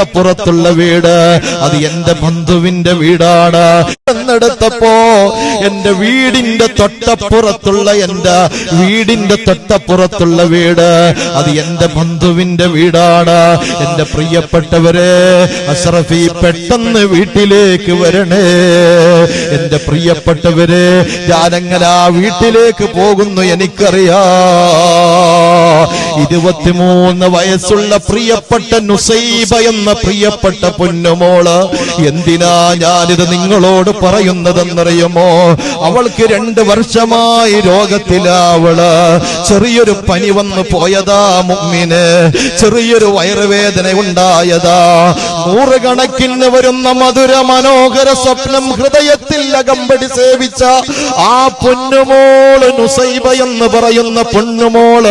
തൊട്ടപ്പുറത്തുള്ള വീട്. അത് എന്റെ ബന്ധുവിന്റെ വീടാണ്. എന്നെടുത്തപ്പോ എന്റെ വീടിന്റെ തൊട്ടപ്പുറത്തുള്ള എന്റെ വീടിന്റെ തൊട്ടപ്പുറത്തുള്ള വീട്. അത് എന്റെ ബന്ധുവിന്റെ വീടാണ്. എന്റെ പ്രിയപ്പെട്ടവരെ അഷറഫി പെട്ടെന്ന് വീട്ടിലേക്ക് വരണേ. എന്റെ പ്രിയപ്പെട്ടവരെ ഞാനങ്ങനെ ആ വീട്ടിലേക്ക് പോകുന്നു എനിക്കറിയാ. ഇരുപത്തിമൂന്ന് വയസ്സുള്ള പ്രിയപ്പെട്ട നുസൈബ എന്ന പ്രിയപ്പെട്ട പൊന്നുമോൾ എന്തിനാ ഞാനിത് നിങ്ങളോട് പറയുന്നതെന്നറിയുമോ? അവൾക്ക് രണ്ട് വർഷമായി രോഗത്തിലാവൾ ചെറിയൊരു പനി വന്ന് പോയതാ മുമ്മിന്. ചെറിയൊരു വയറുവേദന ഉണ്ടായതാ. നൂറുകണക്കിന് വരുന്ന മധുര മനോഹര സ്വപ്നം ഹൃദയത്തിൽ അകമ്പടി സേവിച്ച ആ പൊന്നുമോൾ നുസൈബ എന്ന് പറയുന്ന പൊന്നുമോൾ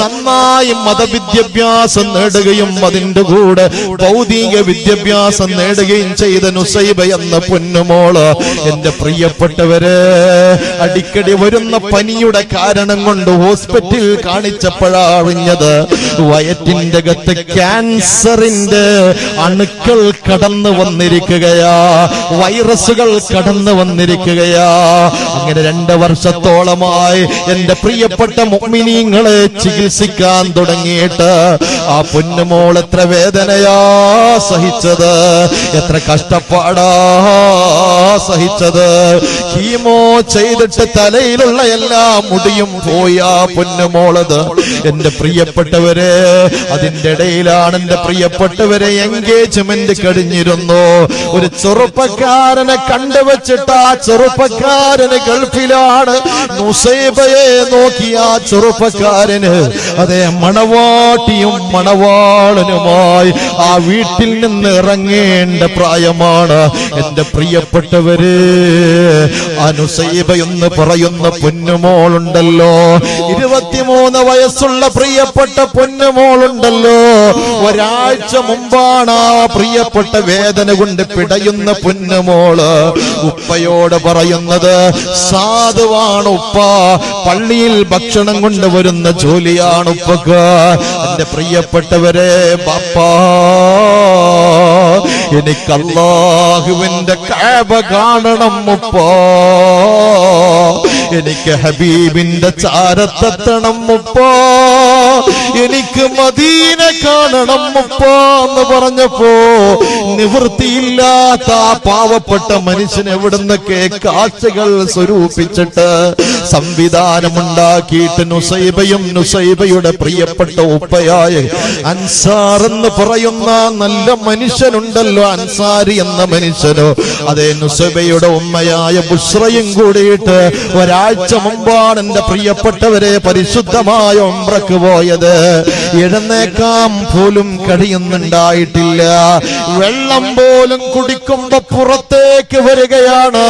നന്നായി മതവിദ്യാഭ്യാസം നേടുകയും അതിന്റെ കൂടെ ഭൗതിക വിദ്യാഭ്യാസം നേടുകയും ചെയ്ത നുസൈബ എന്ന പൊന്നുമോൾ എന്റെ പ്രിയപ്പെട്ടവര് അടിക്കടി വരുന്ന പനിയുടെ കാരണം കൊണ്ട് ഹോസ്പിറ്റലിൽ കാണിച്ചപ്പോഴാറിഞ്ഞത് വയറ്റിന്റെ അകത്ത് ക്യാൻസറിന്റെ അണുക്കൾ കടന്നു വന്നിരിക്കുകയാ. വൈറസുകൾ കടന്നു വന്നിരിക്കുകയാ. അങ്ങനെ രണ്ട് വർഷത്തോളമായി എന്റെ പ്രിയപ്പെട്ട മുഅ്മിനീങ്ങളെ ചികിത്സിക്കാൻ തുടങ്ങിയിട്ട് ആ പൊന്നുമോൾ എത്ര വേദനയാ. സഹിച്ചത്. എത്ര കഷ്ടപ്പാടാ സഹിച്ചത്. കീമോ ചെയ്തിട്ട് തലയിലുള്ള എല്ലാ മുടിയും പോയാ പൊന്നുമോളത് എന്റെ പ്രിയപ്പെട്ടവരെ അതിന്റെ ഇടയിലാണ് എന്റെ പ്രിയപ്പെട്ടവരെ എൻഗേജ്മെന്റ് കഴിഞ്ഞിരുന്നു. ഒരു ചെറുപ്പക്കാരനെ കണ്ടുവച്ചിട്ട് ആ ചെറുപ്പക്കാരന് ഗൾഫിലാണ് നുസൈബയെ നോക്കി ആ ചെറുപ്പക്കാരന് അതേ മണവാട്ടിയും മണവാളനുമായി ആ വീട്ടിൽ നിന്ന് ഇറങ്ങേണ്ട പ്രായമാണ്. എന്റെ പ്രിയപ്പെട്ടവര് അനുസൈബ എന്ന് പറയുന്ന പൊന്നുമോളുണ്ടല്ലോ. ഇരുപത്തിമൂന്ന് വയസ്സുള്ള പ്രിയപ്പെട്ട പൊന്നുമോളുണ്ടല്ലോ. ഒരാഴ്ച മുമ്പാണ് ആ പ്രിയപ്പെട്ട വേദന കൊണ്ട് പിടയുന്ന പൊന്നുമോൾ ഉപ്പയോട് പറയുന്നത് സാധുവാണ് ഉപ്പ പള്ളിയിൽ ഭക്ഷണം കൊണ്ടുവരുന്ന ജോലിയാണ് ഉപ്പക്ക്. എന്റെ പ്രിയപ്പെട്ടവരെ ബാപ്പാ എനിക്ക് അള്ളാഹുവിന്റെ കാബ കാണണം മുപ്പോ എനിക്ക് ഹബീബിന്റെ ചാരത്തെത്തണം മുപ്പോ എനിക്ക് മദീന കാണണം മുപ്പാന്ന് പറഞ്ഞപ്പോ നിവൃത്തിയില്ലാത്ത പാവപ്പെട്ട മനുഷ്യൻ എവിടുന്നൊക്കെ കാഴ്ചകൾ സ്വരൂപിച്ചിട്ട് സംവിധാനമുണ്ടാക്കിയിട്ട് നുസൈബയും നുസൈബയുടെ പ്രിയപ്പെട്ട ഉപ്പയായ അൻസാർ എന്ന് പറയുന്ന നല്ല മനുഷ്യനുണ്ടല്ലോ അൻസാരി എന്ന മനുഷ്യനോ. അതേ നുസൈബയുടെ ഉമ്മയായ ബുഷ്റയും കൂടിയിട്ട് ഒരാഴ്ച മുമ്പാണ് എന്റെ പ്രിയപ്പെട്ടവരെ പരിശുദ്ധമായ ഉംറക്ക് പോയത്. എഴുന്നേക്കാൻ പോലും കഴിയുന്നുണ്ടായിട്ടില്ല വെള്ളം പോലും കുടിക്കുമ്പോ പുറത്തേക്ക് വരികയാണ്.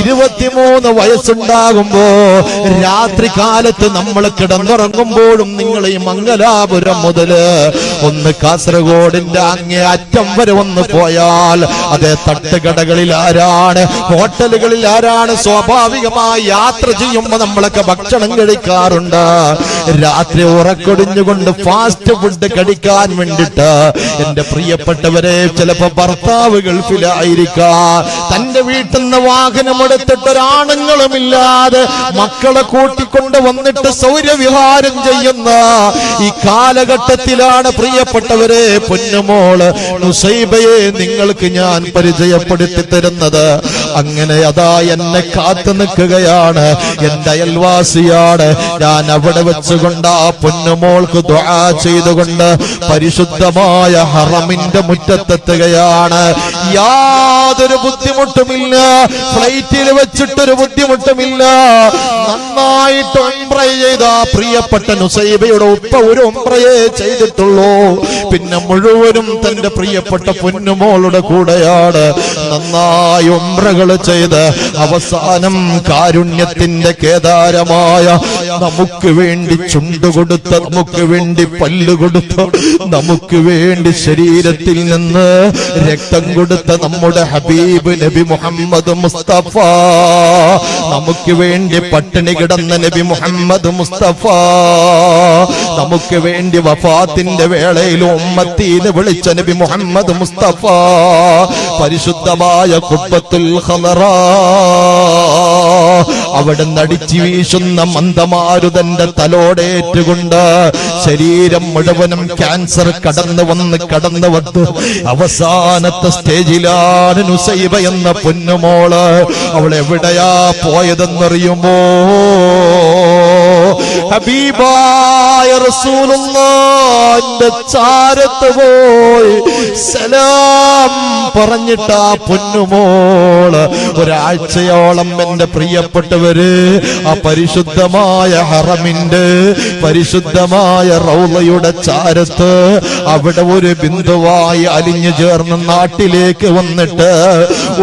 ഇരുപത്തിമൂന്ന് വയസ്സുണ്ടാകുമ്പോ രാത്രി കാലത്ത് നമ്മൾ കിടന്നുറങ്ങുമ്പോഴും നിങ്ങൾ ഈ മംഗലാപുരം മുതൽ ഒന്ന് കാസർഗോഡിന്റെ അങ്ങേ അറ്റം വരെ ഒന്ന് പോയാൽ അതേ തട്ടുകടകളിൽ ആരാണ് ഹോട്ടലുകളിൽ ആരാണ് സ്വാഭാവികമായി യാത്ര ചെയ്യുമ്പോ നമ്മളൊക്കെ ഭക്ഷണം കഴിക്കാറുണ്ട്. രാത്രി ഉറക്കൊടിഞ്ഞുകൊണ്ട് ഫാസ്റ്റ് ഫുഡ് കഴിക്കാൻ വേണ്ടിട്ട് എന്റെ പ്രിയപ്പെട്ടവരെ ചിലപ്പോ ഭർത്താവ് ഗൾഫിലായിരിക്കാം. തന്റെ വീട്ടിൽ നിന്ന് വാഹനം എടുത്തിട്ട് ഒരാണുങ്ങളുമില്ലാതെ മക്കളെ കൂട്ടിക്കൊണ്ട് വന്നിട്ട് സൗര്യവിഹാരം ചെയ്യുന്ന ഈ കാലഘട്ടത്തിലാണ് പ്രിയപ്പെട്ടവരെ പൊന്നുമോൾ നുസൈബയെ നിങ്ങൾക്ക് ഞാൻ പരിചയപ്പെടുത്തി തരുന്നത്. അങ്ങനെ അതാ എന്നെ കാത്തു നിൽക്കുകയാണ്. എന്റെ അയൽവാസിയാണ്. ഞാൻ അവിടെ വെച്ചുകൊണ്ട് ആ പൊന്നുമോൾക്ക് ചെയ്തുകൊണ്ട് പരിശുദ്ധമായ ഹറമിന്റെ മുറ്റത്തെത്തുകയാണ്. യാതൊരു ബുദ്ധിമുട്ടുമില്ല. ഫ്ലൈറ്റിൽ വെച്ചിട്ടൊരു ബുദ്ധിമുട്ടുമില്ല. നന്നായിട്ട് ചെയ്ത പ്രിയപ്പെട്ട നുസൈബയുടെ ഉപ്പ ഒരു ഒമ്പ്രയേ ചെയ്തിട്ടുള്ളൂ. പിന്നെ മുഴുവനും തന്റെ പ്രിയപ്പെട്ട പൊന്നുമോളുടെ കൂടെയാണ്. നന്നായി ഉംറകൾ ഉംറകൾ ചെയ്ത് അവസാനം കാരുണ്യത്തിന്റെ കേദാരമായ നമുക്ക് വേണ്ടി ചുണ്ടുകൊടുത്ത നമുക്ക് വേണ്ടി പല്ലു കൊടുത്ത നമുക്ക് വേണ്ടി ശരീരത്തിൽ നിന്ന് രക്തം കൊടുത്ത നമ്മുടെ ഹബീബ് നബി മുഹമ്മദ് മുസ്തഫ. നമുക്ക് വേണ്ടി പട്ടിണി കിടന്ന നബി മുഹമ്മദ് മുസ്തഫ. നമുക്ക് വേണ്ടി വഫാത്തിന്റെ വേളയിൽ ഉമ്മത്തീന്ന് വിളിച്ച നബി മുഹമ്മദ് മുസ്തഫ. പരിശുദ്ധമായ കുപ്പത്തുൽ അവിടെ നടിച്ചു വീശുന്ന മന്ദമാരുതന്റെ തലോടേറ്റുകൊണ്ട് ശരീരം മുഴുവനും ക്യാൻസർ കടന്നു വന്ന് കടന്നു വന്ന് അവസാനത്തെ സ്റ്റേജിലാണ് എന്ന പൊന്നുമോൾ. അവൾ എവിടെയാ പോയതെന്നറിയുമോ? ഹബീബായ റസൂലുള്ളാന്റെ ചാരത്ത് പോയി സലാം പറഞ്ഞിട്ട് പൊന്നുമോൾ ഒരാഴ്ചയോളം എന്റെ പ്രിയപ്പെട്ടവര് ആ പരിശുദ്ധമായ ഹറമിന്റെ പരിശുദ്ധമായ റൗളയുടെ ചാരത്ത് അവിടെ ഒരു ബിന്ദുവായി അലിഞ്ഞു ചേർന്ന് നാട്ടിലേക്ക് വന്നിട്ട്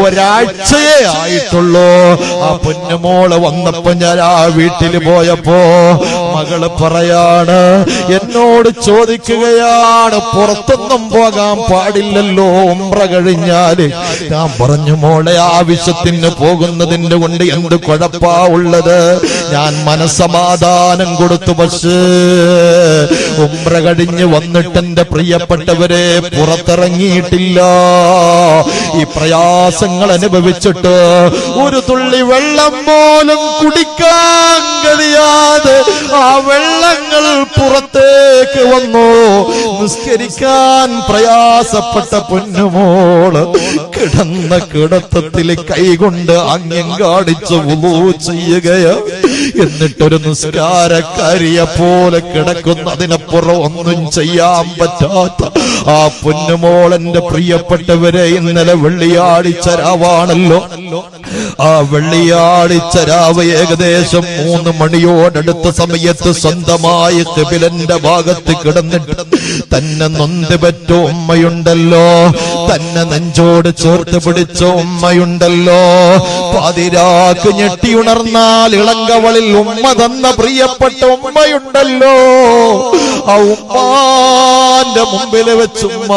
ഒരാഴ്ചയേ ആയിട്ടുള്ളൂ. ആ പൊന്നുമോൾ വന്നപ്പോ ഞാൻ ആ വീട്ടിൽ പോയപ്പോ മകൾ പറയാണ് എന്നോട് ചോദിക്കുകയാണ് പുറത്തൊന്നും പോകാൻ പാടില്ലല്ലോ ഉംറ കഴിഞ്ഞാൽ. ഞാൻ പറഞ്ഞു മോളെ ആവശ്യത്തിന് പോകുന്നതിന്റെ കൊണ്ട് എന്ത് കുഴപ്പാ ഉള്ളത്? ഞാൻ മനസമാധാനം കൊടുത്തു പക്ഷേ ഉംറ കഴിഞ്ഞ് വന്നിട്ട് എന്റെ പ്രിയപ്പെട്ടവരെ പുറത്തിറങ്ങിയിട്ടില്ല. ഈ പ്രയാസങ്ങൾ അനുഭവിച്ചിട്ട് ഒരു തുള്ളി വെള്ളം പോലും കുടിക്കാൻ കഴിയാതെ ആ വെള്ളങ്ങൾ പുറത്തേക്ക് വന്നു. നിസ്കരിക്കാൻ പ്രയാസപ്പെട്ട പൊന്നുമോൾ കിടന്ന കിടത്തത്തിൽ കൈകൊണ്ട് അന്യം കാണിച്ച് ഉളൂ ചെയ്യുകയാ. എന്നിട്ടൊരു നിസ്കാരക്കാരിയെ പോലെ കിടക്കുന്നതിനപ്പുറം ഒന്നും ചെയ്യാൻ പറ്റാത്ത ആ പൊന്നുമോളന്റെ പ്രിയപ്പെട്ടവരെ ഇന്നലെ വെള്ളിയാഴ്ച രാവാണല്ലോ. ആ വെള്ളിയാഴ്ച രാവ് ഏകദേശം മൂന്ന് മണിയോടടുത്ത സമയത്ത് സ്വന്തമായി കപിലന്റെ ഭാഗത്ത് കിടന്നിട്ട് തന്നെ നൊന്ത് പറ്റ ഉമ്മയുണ്ടല്ലോ? തന്നെ നെഞ്ചോട് ചേർത്ത് പിടിച്ച ഉമ്മയുണ്ടല്ലോ? പതിരാക്ക് ഞെട്ടിയുണർന്നാൽ ഇളങ്കവളിൽ ഉമ്മ തന്ന പ്രിയപ്പെട്ട ഉമ്മയുണ്ടല്ലോ. ഉമ്മാന്റെ മുമ്പിൽ വെച്ച് ഉമ്മ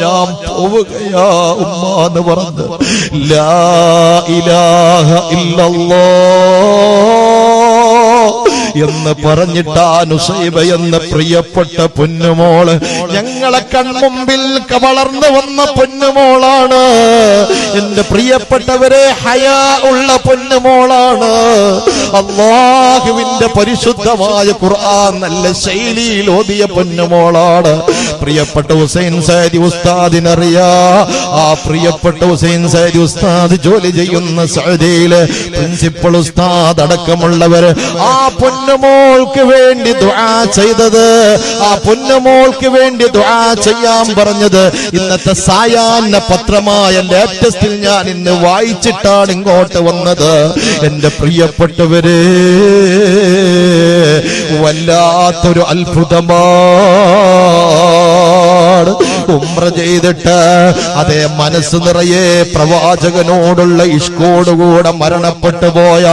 ഞാൻ പോവുകയാ ഉമ്മ എന്ന് പറഞ്ഞ് ലാ ഇലാഹ ഇല്ലല്ലോ. എന്ന് പറഞ്ഞിട്ട് നുസൈബ എന്ന പ്രിയപ്പെട്ട പൊന്നുമോൾ. ഞങ്ങളെ കൺമുമ്പിൽ വളർന്നു വന്ന പൊന്നുമോളാണ്. എന്റെ പ്രിയപ്പെട്ടവരെ ഹയാ ഉള്ള പൊന്നുമോളാണ്. അള്ളാഹുവിന്റെ പരിശുദ്ധമായ ഖുർആൻ നല്ല ശൈലിയിൽ ഓതിയ പൊന്നുമോളാണ്. പ്രിയപ്പെട്ട ഹുസൈൻ സൈദി ഉസ്താദിനറിയാ. ആ പ്രിയപ്പെട്ട ഹുസൈൻ സൈദി ഉസ്താദ് ജോലി ചെയ്യുന്ന സൗദിയിൽ പ്രിൻസിപ്പൽ ഉസ്താദ് അടക്കമുള്ളവര് ആ പൊന്നുമോൾക്ക് വേണ്ടി ദുആ ചെയ്തത് ആ പൊന്നുമോൾക്ക് വേണ്ടി ദുആ ചെയ്യാൻ പറഞ്ഞത്. ഇന്നത്തെ സായാഹ്ന പത്രമായ ലേറ്റസ്റ്റിൽ ഞാൻ ഇന്ന് വായിച്ചിട്ടാണ് ഇങ്ങോട്ട് വന്നത്. എന്റെ പ്രിയപ്പെട്ടവരെ വല്ലാത്തൊരു അത്ഭുതമാണ്. ഉമ്ര ചെയ്തിട്ട് അതേ മനസ്സ് നിറയെ പ്രവാചകനോടുള്ള ഇഷ്കോടുകൂടെ മരണപ്പെട്ടു പോയ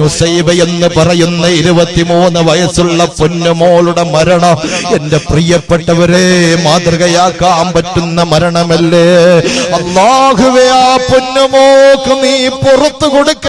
നുസൈബ എന്ന് പറയുന്ന ഇരുപത്തിമൂന്ന് വയസ്സുള്ള പൊന്നുമോളുടെ മരണം എന്റെ പ്രിയപ്പെട്ടവരെ മാതൃകയാക്കാൻ പറ്റുന്ന മരണമല്ലേ? അള്ളാഹുവേ ആ പൊന്നുമോക്ക് നീ പുറത്തു കൊടുക്ക